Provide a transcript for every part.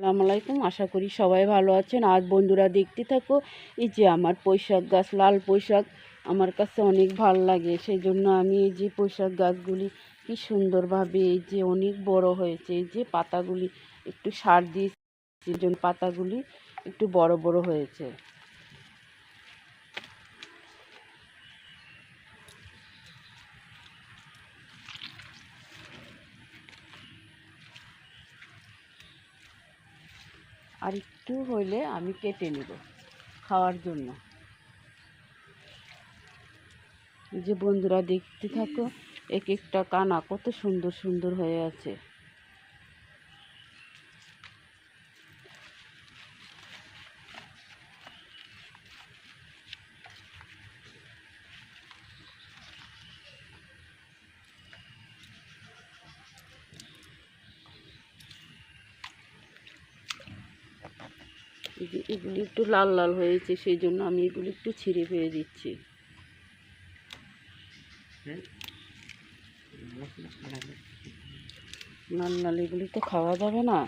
আসসালামু আলাইকুম। আশা করি সবাই ভালো আছেন। আর বন্ধুরা, দেখতে থাকো, এই যে আমার পোশাক গাছ, লাল পোশাক আমার কাছে অনেক ভালো লাগে। সেই জন্য আমি এই যে পোশাক গাছগুলি কি সুন্দরভাবে এই যে অনেক বড় হয়েছে। এই যে পাতাগুলি একটু সার দিয়েছি সেই জন্য পাতাগুলি একটু বড় বড় হয়েছে। আর একটু হইলে আমি কেটে নেব খাওয়ার জন্য। যে বন্ধুরা দেখতে থাকো, এক একটা কানা কত সুন্দর সুন্দর হয়ে আছে। এই যে এগুলি একটু লাল লাল হয়েছে সেই জন্য আমি এগুলি একটু ছিঁড়ে ফেলে দিচ্ছি। লাল লাল এগুলি তো খাওয়া যাবে না।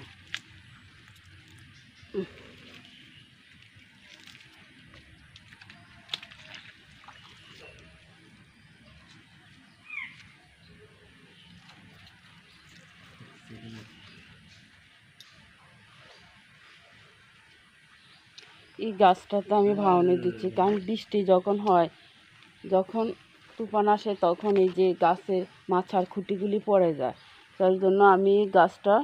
এই গাছটাতে আমি ভাওনে দিচ্ছি। কারণ বৃষ্টি যখন হয়, যখন তুফান আসে তখন এই যে গাছের মাছার খুঁটিগুলি পড়ে যায়। তার জন্য আমি এই গাছটা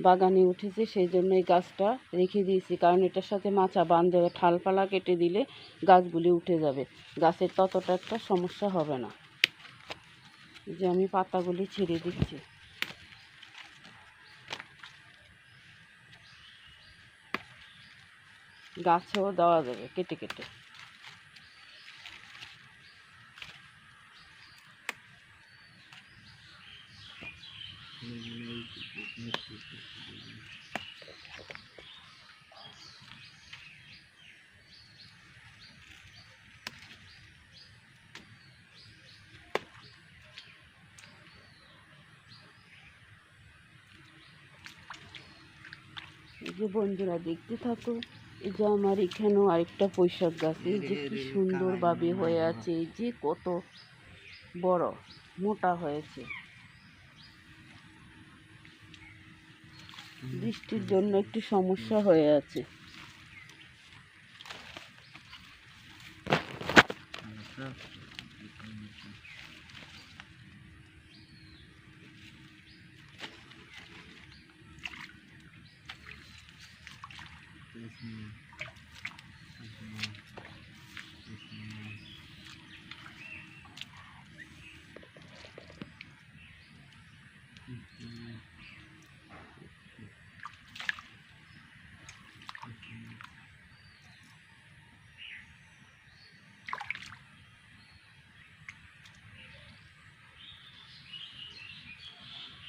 বাগানে উঠেছে, সেই জন্য এই গাছটা রেখে দিয়েছি। কারণ এটার সাথে মাচা বাঁধে ঠালপালা কেটে দিলে গাছগুলি উঠে যাবে। গাছের ততটা একটা সমস্যা হবে না। যে আমি পাতাগুলি ছিঁড়ে দিচ্ছি। গাছেও দেওয়া যাবে কেটে কেটে। যে বন্ধুরা দেখতে থাকো এই যে আমার এখানেও আরেকটা পুঁইশাক গাছ এই যে কি সুন্দরভাবে হয়ে আছে এই যে কত বড় মোটা হয়েছে। বৃষ্টির জন্য একটু সমস্যা হয়ে আছে।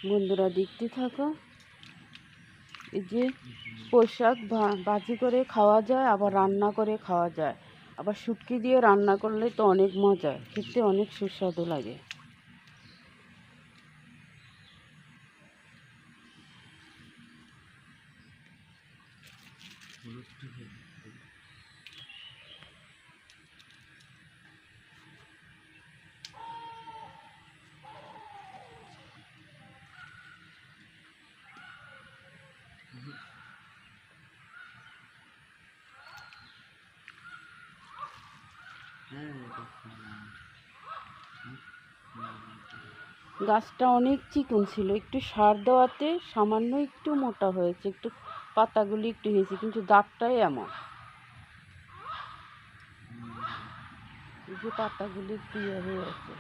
বন্ধুরা দেখতে থাকো যে পোশাক ভাজি করে খাওয়া যায়, আবার রান্না করে খাওয়া যায়। আবার শুটকি দিয়ে রান্না করলে তো অনেক মজা, খেতে অনেক সুস্বাদু লাগে। গাছটা অনেক চিকন ছিল, একটু সার দেওয়াতে সামান্য একটু মোটা হয়েছে, একটু পাতাগুলি একটু হয়েছে কিন্তু দাগটাই এমন। এই যে পাতাগুলি একটু ইয়ে হয়ে আছে।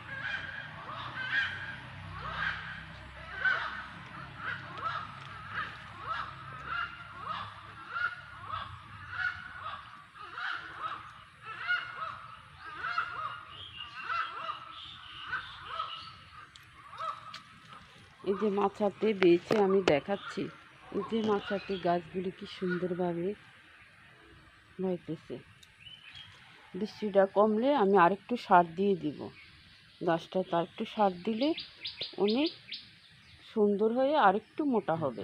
এই যে মাছাতে বেয়েছে আমি দেখাচ্ছি, এই যে মাছাতে গাছগুলি কি সুন্দরভাবে হইতেছে। বৃষ্টিটা কমলে আমি আরেকটু সার দিয়ে দিব। গাছটা তার একটু সার দিলে অনেক সুন্দর হয়ে আরেকটু মোটা হবে।